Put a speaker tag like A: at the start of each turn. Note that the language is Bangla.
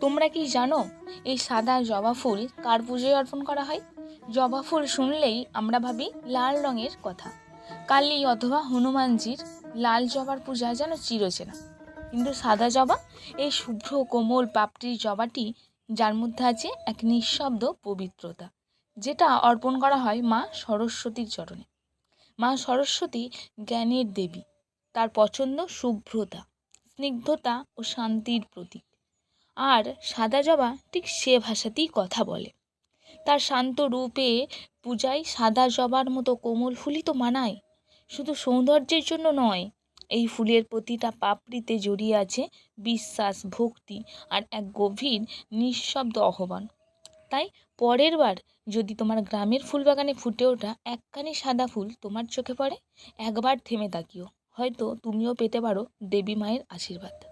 A: তোমরা কি জানো এই সাদা জবা ফুল কার পুজোয় অর্পণ করা হয়? জবা ফুল শুনলেই আমরা ভাবি লাল রঙের কথা। কালী অথবা হনুমানজির লাল জবার পূজা যেন চিরচেনা। কিন্তু সাদা জবা, এই শুভ্র, কোমল পাপড়ির জবাটি, যার মধ্যে আছে এক নিঃশব্দ পবিত্রতা, যেটা অর্পণ করা হয় মা সরস্বতীর চরণে। মা সরস্বতী জ্ঞানের দেবী, তার পছন্দ শুভ্রতা, স্নিগ্ধতা ও শান্তির প্রতীক। আর সাদা জবা ঠিক সে ভাষাতেই কথা বলে। তার শান্ত রূপে পূজায় সাদা জবার মতো কোমল ফুলই তো মানায়। শুধু সৌন্দর্যের জন্য নয়, এই ফুলের প্রতিটা পাপড়িতে জড়িয়ে আছে বিশ্বাস, ভক্তি আর এক গভীর নিঃশব্দ আহ্বান। তাই পরের বার যদি তোমার গ্রামের ফুল বাগানে ফুটে ওঠা একখানি সাদা ফুল তোমার চোখে পড়ে, একবার থেমে তাকিও। হয়তো তুমিও পেতে পারো দেবী মায়ের আশীর্বাদ।